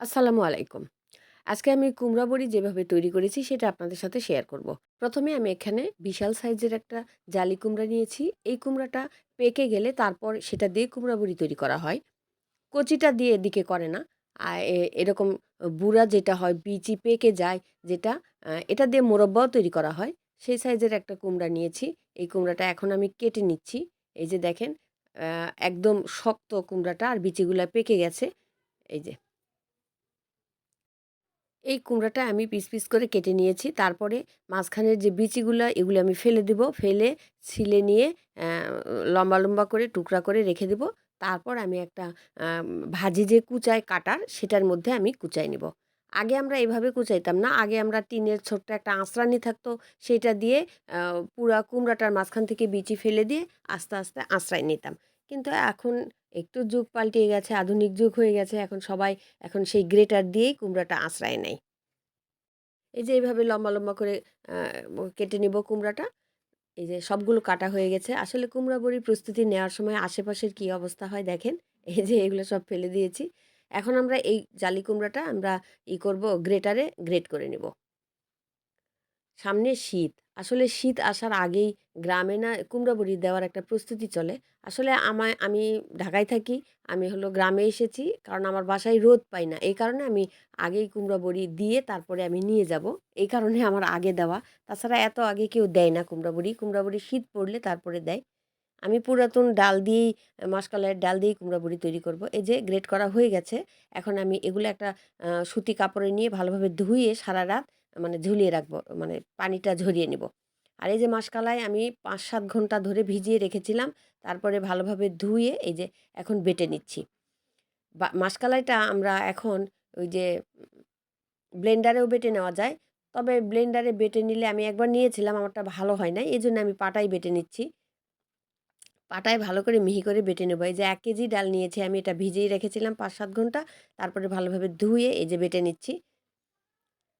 আসসালামু আলাইকুম। আজকে আমি কুমড়া বড়ি যেভাবে তৈরি করেছি সেটা আপনাদের সাথে শেয়ার করব। প্রথমে আমি এখানে বিশাল সাইজের একটা জালি কুমড়া নিয়েছি। এই কুমড়াটা পেকে গেলে তারপর সেটা দিয়ে কুমড়া বড়ি তৈরি করা হয়। কচিটা দিয়ে এদিকে করে না। এরকম বুড়া যেটা হয়, বিচি পেকে যায়, যেটা এটা দিয়ে মোরব্বাও তৈরি করা হয়। সেই সাইজের একটা কুমড়া নিয়েছি। এই কুমড়াটা এখন আমি কেটে নিচ্ছি। এই যে দেখেন একদম শক্ত কুমড়াটা আর বিচিগুলা পেকে গেছে। এই যে এই কুমড়াটা আমি পিস পিস করে কেটে নিয়েছি। তারপরে মাঝখানের যে বিচিগুলো, এগুলো আমি ফেলে দিব। ফেলে, ছিলে নিয়ে লম্বা লম্বা করে টুকরা করে রেখে দেব। তারপর আমি একটা ভাজি যে কুচায় কাটার, সেটার মধ্যে আমি কুচাই নিব। আগে আমরা এভাবে কুচাইতাম না। আগে আমরা টিনের ছোট্ট একটা আঁচড়ানি থাকতো। সেটা দিয়ে পুরা কুমড়াটার মাঝখান থেকে বিচি ফেলে দিয়ে আস্তে আস্তে আঁচড়াই নিতাম। কিন্তু এখন একটু যুগ পাল্টিয়ে গেছে, আধুনিক যুগ হয়ে গেছে, এখন সবাই এখন সেই গ্রেটার দিয়েই কুমড়াটা আঁচড়ায় নেয়। এই যে এইভাবে লম্বা লম্বা করে কেটে নিব কুমড়াটা, এই যে সবগুলো কাটা হয়ে গেছে। আসলে কুমড়া বড়ির প্রস্তুতি নেওয়ার সময় আশেপাশের কি অবস্থা হয় দেখেন, এই যে এগুলো সব ফেলে দিয়েছি। এখন আমরা এই জালি কুমড়াটা আমরা ই করব গ্রেটারে গ্রেট করে নিব। সামনে শীত, আসলে শীত আসার আগেই গ্রামে না কুমড়া বড়ি দেওয়ার একটা প্রস্তুতি চলে। আসলে আমায় আমি ঢাকায় থাকি, আমি হলো গ্রামে এসেছি, কারণ আমার বাসায় রোদ পাই না। এই কারণে আমি আগেই কুমড়া বড়ি দিয়ে তারপরে আমি নিয়ে যাব। এই কারণে আমার আগে দেওয়া। তাছাড়া এত আগে কেউ দেয় না কুমড়া বড়ি। কুমড়া বড়ি শীত পড়লে তারপরে দেয়। আমি পুরাতন ডাল দিয়েই, মাসকলাইয়ের ডাল দিয়েই কুমড়া বড়ি তৈরি করব। এই যে গ্রেট করা হয়ে গেছে। এখন আমি এগুলো একটা সুতি কাপড়ে নিয়ে ভালোভাবে ধুয়ে সারা রাত মানে ঝুলিয়ে রাখব। মানে পানিটা ঝরিয়ে নিব। আর এই যে মাসকালাই আমি পাঁচ সাত ঘণ্টা ধরে ভিজিয়ে রেখেছিলাম। তারপরে ভালোভাবে ধুয়ে এই যে এখন বেটে নিচ্ছি। বা মাসকালাইটা আমরা এখন ওই যে ব্লেন্ডারেও বেটে নেওয়া যায়। তবে ব্লেন্ডারে বেটে নিলে আমি একবার নিয়েছিলাম, আমারটা ভালো হয় না এই জন্য আমি পাটাই বেটে নিচ্ছি। পাটায় ভালো করে মিহি করে বেটে নেব। এই যে এক কেজি ডাল নিয়েছি, আমি এটা ভিজিয়ে রেখেছিলাম পাঁচ সাত ঘণ্টা। তারপরে ভালোভাবে ধুয়ে এই যে বেটে নিচ্ছি।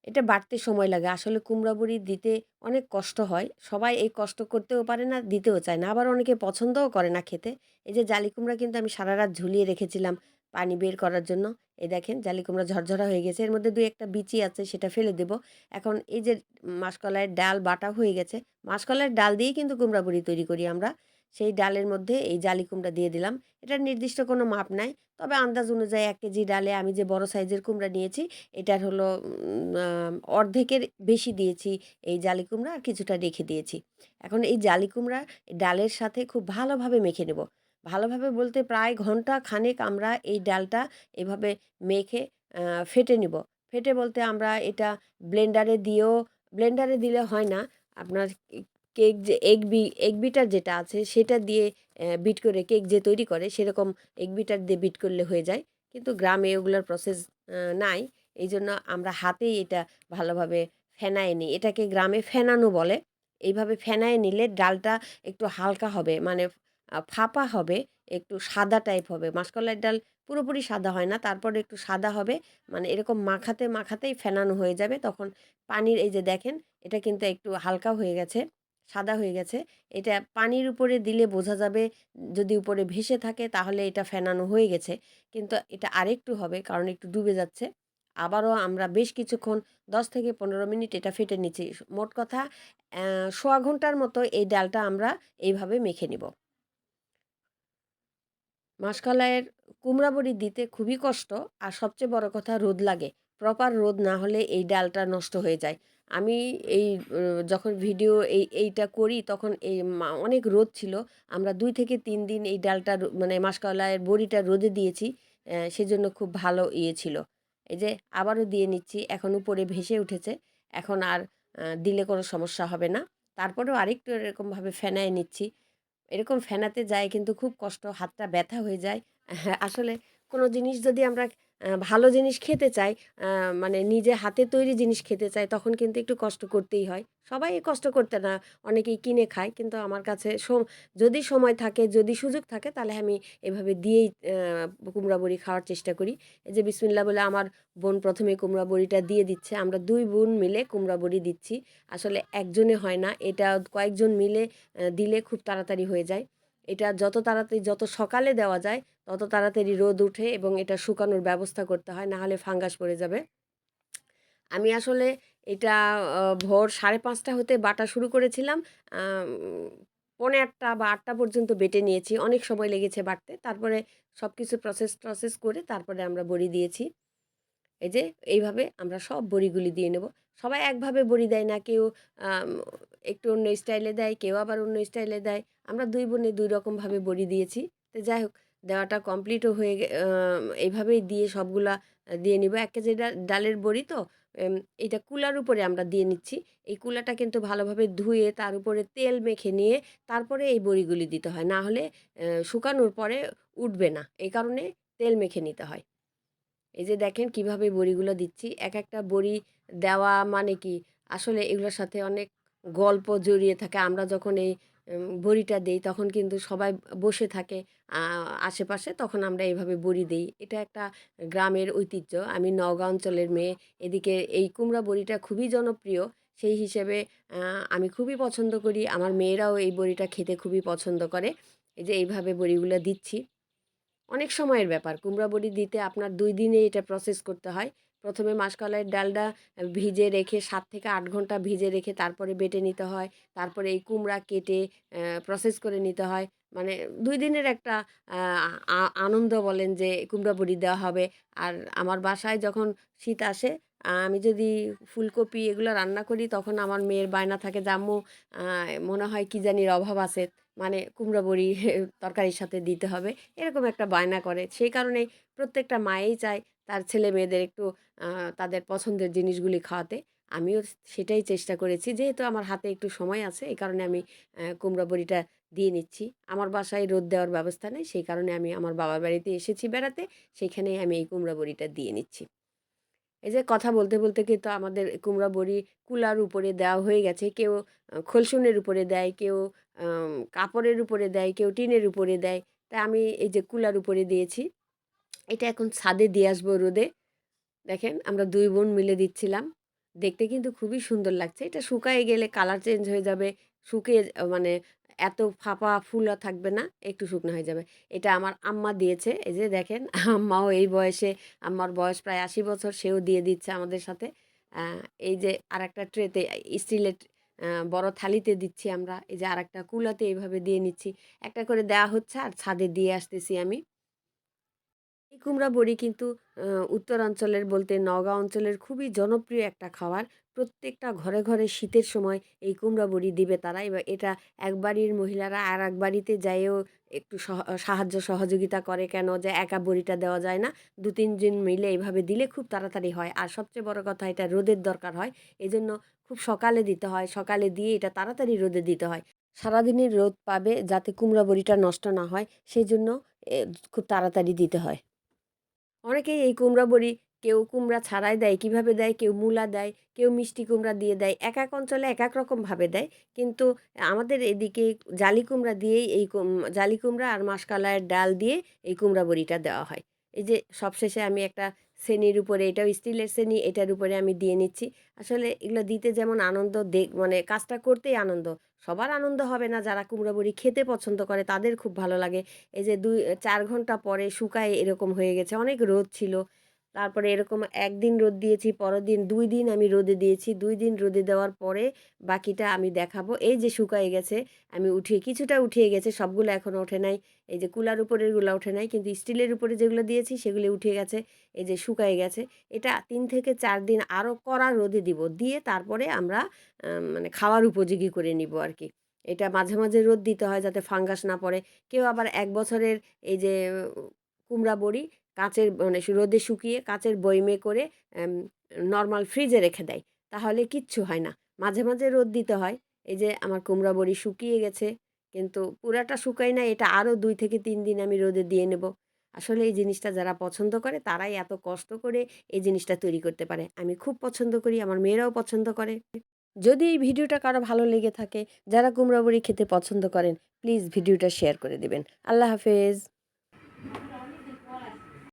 এটা বাড়তে সময় লাগে। আসলে কুমড়া বড়ি দিতে অনেক কষ্ট হয়। সবাই এই কষ্ট করতেও পারে না, দিতেও চায় না। আবার অনেকে পছন্দও করে না খেতে। এই যে জালি কুমড়া কিন্তু আমি সারা রাত ঝুলিয়ে রেখেছিলাম পানি বের করার জন্য। এই দেখেন জালি কুমড়া ঝরঝরা হয়ে গেছে। এর মধ্যে দুই একটা বিচি আছে, সেটা ফেলে দেব। এখন এই যে মাসকলাইয়ের ডাল বাটা হয়ে গেছে। মাসকলাইয়ের ডাল দিয়েই কিন্তু কুমড়া বড়ি তৈরি করি আমরা। সেই ডালের মধ্যে এই জালি কুমড়া দিয়ে দিলাম। এটার নির্দিষ্ট কোনো মাপ নাই। তবে আন্দাজ অনুযায়ী এক কেজি ডালে আমি যে বড় সাইজের কুমড়া নিয়েছি, এটার হলো অর্ধেকের বেশি দিয়েছি এই জালি কুমড়া আর কিছুটা রেখে দিয়েছি। এখন এই জালি কুমড়া ডালের সাথে খুব ভালোভাবে মেখে নেব। ভালোভাবে বলতে প্রায় ঘণ্টা খানেক আমরা এই ডালটা এভাবে মেখে ফেটে নিব। ফেটে বলতে আমরা এটা ব্লেন্ডারে দিয়েও, ব্লেন্ডারে দিলে হয় না। আপনার কেক যে, এগ বি, এগ বিটার যেটা আছে সেটা দিয়ে বিট করে কেক যে তৈরি করে সেরকম এগ বিটার দিয়ে বিট করলে হয়ে যায়। কিন্তু গ্রামে ওগুলোর প্রসেস নাই। এই জন্য আমরা হাতেই এটা ভালোভাবে ফেনায় নিই। এটাকে গ্রামে ফেনানো বলে। এইভাবে ফেনায় নিলে ডালটা একটু হালকা হবে মানে ফাঁপা হবে, একটু সাদা টাইপ হবে। মাসকলাইয়ের ডাল পুরোপুরি সাদা হয় না, তারপরে একটু সাদা হবে। মানে এরকম মাখাতে, মাখাতেই ফেনানো হয়ে যাবে। তখন পানির, এই যে দেখেন, এটা কিন্তু একটু হালকা হয়ে গেছে। সাদা হয়ে গেছে। এটা পানির উপরে দিলে বোঝা যাবে, যদি উপরে ভেসে থাকে তাহলে এটা ফেনানো হয়ে গেছে। কিন্তু এটা আরেকটু হবে কারণ একটু ডুবে যাচ্ছে। আবারও আমরা বেশ কিছুক্ষণ, দশ থেকে পনেরো মিনিট এটা ফেটে নিচ্ছি। মোট কথা সোয়া ঘণ্টার মতো এই ডালটা আমরা এইভাবে মেখে নিব। মাসকলাইয়ের কুমড়া বড়ি দিতে খুবই কষ্ট আর সবচেয়ে বড় কথা রোদ লাগে। প্রপার রোদ না হলে এই ডালটা নষ্ট হয়ে যায়। আমি এই যখন ভিডিও এই, এইটা করি তখন এই অনেক রোদ ছিল। আমরা দুই থেকে তিন দিন এই ডালটা মানে মাসকলাইয়ের বড়িটা রোদে দিয়েছি সেজন্য খুব ভালো ইয়ে ছিল। এই যে আবারও দিয়ে নিচ্ছি, এখন উপরে ভেসে উঠেছে। এখন আর দিলে কোনো সমস্যা হবে না। তারপরেও আরেকটু এরকমভাবে ফেনায় নিচ্ছি। এরকম ফেনাতে যায় কিন্তু খুব কষ্ট, হাতটা ব্যথা হয়ে যায়। হ্যাঁ আসলে কোনো জিনিস যদি আমরা ভালো জিনিস খেতে চাই মানে নিজে হাতে তৈরি জিনিস খেতে চাই তখন কিন্তু একটু কষ্ট করতেই হয়। সবাই কষ্ট করতে না, অনেকেই কিনে খায়। কিন্তু আমার কাছে যদি সময় থাকে, যদি সুযোগ থাকে, তাহলে আমি এভাবে দিয়েই কুমড়া বড়ি খাওয়ার চেষ্টা করি। এই যে বিসমিল্লা বলে আমার বোন প্রথমে কুমড়া বড়িটা দিয়ে দিচ্ছে, আমরা দুই বোন মিলে কুমড়া বড়ি দিচ্ছি। আসলে একজনে হয় না, এটা কয়েকজন মিলে দিলে খুব তাড়াতাড়ি হয়ে যায়। এটা যত তাড়াতাড়ি, যত সকালে দেওয়া যায় তত তাড়াতাড়ি রোদ উঠে এবং এটা শুকানোর ব্যবস্থা করতে হয় না হলে ফাঙ্গাস পড়ে যাবে। আমি আসলে এটা ভোর সাড়ে পাঁচটা হতে বাটা শুরু করেছিলাম। পৌনে আটটা বা আটটা পর্যন্ত বেটে নিয়েছি। অনেক সময় লেগেছে বাটতে। তারপরে সব কিছু প্রসেস টসেস করে তারপরে আমরা বড়ি দিয়েছি। এই যে, এইভাবে আমরা সব বড়িগুলি দিয়ে নেব। সবাই একভাবে বড়ি দেয় না। কেউ একটু অন্য স্টাইলে দেয়, কেউ আবার অন্য স্টাইলে দেয়। আমরা দুই বোনে দুই রকমভাবে বড়ি দিয়েছি। তো যাই হোক দেওয়াটা কমপ্লিটও হয়ে এইভাবেই দিয়ে সবগুলা দিয়ে নিব। এক কেজি ডালের বড়ি তো এটা কুলার উপরে আমরা দিয়ে নিচ্ছি। এই কুলাটা কিন্তু ভালোভাবে ধুয়ে তার উপরে তেল মেখে নিয়ে তারপরে এই বড়িগুলি দিতে হয়। না হলে শুকানোর পরে উঠবে না। এই কারণে তেল মেখে নিতে হয়। এই যে দেখেন কীভাবে বড়িগুলো দিচ্ছি। এক একটা বড়ি দেওয়া মানে কি? আসলে এগুলোর সাথে অনেক গল্প জড়িয়ে থাকে। আমরা যখন এই বড়িটা দেই, তখন কিন্তু সবাই বসে থাকে আশেপাশে, তখন আমরা এইভাবে বড়ি দিই। এটা একটা গ্রামের ঐতিহ্য। আমি নওগাঁ অঞ্চলের মেয়ে, এদিকে এই কুমড়া বড়িটা খুবই জনপ্রিয়। সেই হিসেবে আমি খুবই পছন্দ করি। আমার মেয়েরাও এই বড়িটা খেতে খুবই পছন্দ করে। এই যে এইভাবে বড়িগুলো দিচ্ছি। অনেক সময়ের ব্যাপার। কুমড়া বড়ি দিতে আপনার দুই দিনে এটা প্রসেস করতে হয়। প্রথমে মাসকলাইয়ের ডালটা ভিজে রেখে সাত থেকে আট ঘণ্টা ভিজে রেখে তারপরে বেটে নিতে হয়। তারপরে এই কুমড়া কেটে প্রসেস করে নিতে হয়। মানে দুই দিনের একটা আনন্দ বলেন যে কুমড়া বড়ি দেওয়া হবে। আর আমার বাসায় যখন শীত আসে আমি যদি ফুলকপি এগুলো রান্না করি, তখন আমার মেয়ের বায়না থাকে যে আম্মু মনে হয় কি জানির অভাব আছে। মানে কুমড়া বড়ি তরকারির সাথে দিতে হবে। এরকম একটা বায়না করে। সেই কারণেই প্রত্যেকটা মায়েই চায় তার ছেলে মেয়েদের একটু তাদের পছন্দের জিনিসগুলি খাওয়াতে। আমিও সেটাই চেষ্টা করেছি। যেহেতু আমার হাতে একটু সময় আছে, এই কারণে আমি কুমড়া বড়িটা দিয়ে নিচ্ছি। আমার বাসায় রোদ দেওয়ার ব্যবস্থা নেই, সেই কারণে আমি আমার বাবার বাড়িতে এসেছি বেড়াতে সেইখানেই আমি এই কুমড়া বড়িটা দিয়ে নিচ্ছি। এই যে কথা বলতে বলতে কিন্তু আমাদের কুমড়া বড়ি কুলার উপরে দেওয়া হয়ে গেছে। কেউ খোলসুনের উপরে দেয়, কেউ কাপড়ের উপরে দেয়, কেউ টিনের উপরে দেয়। তাই আমি এই যে কুলার উপরে দিয়েছি এটা এখন ছাদে দিয়ে আসব রোদে। দেখেন আমরা দুই বোন মিলে দিচ্ছিলাম। দেখতে কিন্তু খুবই সুন্দর লাগছে। এটা শুকায় গেলে কালার চেঞ্জ হয়ে যাবে। শুকিয়ে মানে এত ফাঁপা ফুলা থাকবে না, একটু শুকনো হয়ে যাবে। এটা আমার আম্মা দিয়েছে। এই যে দেখেন, আম্মাও এই বয়সে, আম্মার বয়স প্রায় আশি বছর, সেও দিয়ে দিচ্ছে আমাদের সাথে। এই যে আর একটা ট্রেতে, স্টিলের বড় থালিতে দিচ্ছি আমরা। এই যে আর একটা কুলাতে এইভাবে দিয়ে নিচ্ছি। একটা করে দেওয়া হচ্ছে আর ছাদে দিয়ে আসতেছি আমি। কুমড়া বড়ি কিন্তু উত্তরাঞ্চলের বলতে নওগাঁ অঞ্চলের খুবই জনপ্রিয় একটা খাবার। প্রত্যেকটা ঘরে ঘরে শীতের সময় এই কুমড়া বড়ি দিবে তারা। এবার এটা এক বাড়ির মহিলারা আর এক বাড়িতে যাইও একটু সাহায্য সহযোগিতা করে কেন যে একা বড়িটা দেওয়া যায় না? দু তিনজন মিলে এইভাবে দিলে খুব তাড়াতাড়ি হয়। আর সবচেয়ে বড় কথা এটা রোদের দরকার হয়। এজন্য খুব সকালে দিতে হয়। সকালে দিয়ে এটা তাড়াতাড়ি রোদে দিতে হয়। সারাদিনের রোদ পাবে যাতে কুমড়া বড়িটা নষ্ট না হয়। সেই জন্য খুব তাড়াতাড়ি দিতে হয়। অনেকেই এই কুমড়া বড়ি কেউ কুমড়া ছাড়াই দেয়, কীভাবে দেয়? কেউ মূলা দেয়, কেউ মিষ্টি কুমড়া দিয়ে দেয়, এক এক অঞ্চলে এক এক রকমভাবে দেয়। কিন্তু আমাদের এদিকে জালি কুমড়া দিয়েই এই জালি কুমড়া আর মাসকালাইয়ের ডাল দিয়ে এই কুমড়া বড়িটা দেওয়া হয়। এই যে সবশেষে আমি একটা শ্রেণির উপরে, এটাও স্টিলের শ্রেণি, এটার উপরে আমি দিয়ে নিচ্ছি। আসলে এগুলো দিতে যেমন আনন্দ দেখ মানে কাজটা করতেই আনন্দ। সবার আনন্দ হবে না। যারা কুমড়া বড়ি খেতে পছন্দ করে তাদের খুব ভালো লাগে। এই যে দুই, চার ঘণ্টা পরে শুকায় এরকম হয়ে গেছে। অনেক রোদ ছিল। তারপরে এরকম একদিন রোদ দিয়েছি, পরের দিন দুই দিন আমি রোদে দিয়েছি, দুই দিন রোদে দেওয়ার পরে বাকিটা আমি দেখাবো। এই যে শুকায় গেছে, আমি উঠিয়ে, কিছুটা উঠিয়ে গেছে, সবগুলো এখনও ওঠে নাই। এই যে কুলার উপরেরগুলো ওঠে নাই, কিন্তু স্টিলের উপরে যেগুলো দিয়েছি সেগুলো উঠে গেছে, এই যে শুকায় গেছে। এটা তিন থেকে চার দিন আরও কড়া রোদে দিব, দিয়ে তারপরে আমরা মানে খাওয়ার উপযোগী করে নিব আর কি এটা মাঝে মাঝে রোদ দিতে হয় যাতে ফাঙ্গাস না পড়ে। কেউ আবার এক বছরের এই যে কুমড়া বড়ি কাঁচের মানে রোদে শুকিয়ে কাঁচের বইমে করে নর্মাল ফ্রিজে রেখে দেয়। তাহলে কিচ্ছু হয় না। মাঝে মাঝে রোদ দিতে হয়। এই যে আমার কুমড়া বড়ি শুকিয়ে গেছে, কিন্তু পুরাটা শুকাই না, এটা আরও দুই থেকে তিন দিন আমি রোদে দিয়ে নেব। আসলে এই জিনিসটা যারা পছন্দ করে, তারাই এত কষ্ট করে এই জিনিসটা তৈরি করতে পারে। আমি খুব পছন্দ করি, আমার মেয়েরাও পছন্দ করে। যদি এই ভিডিওটা কারও ভালো লেগে থাকে, যারা কুমড়া বড়ি খেতে পছন্দ করেন, প্লিজ ভিডিওটা শেয়ার করে দেবেন। আল্লাহ হাফেজ।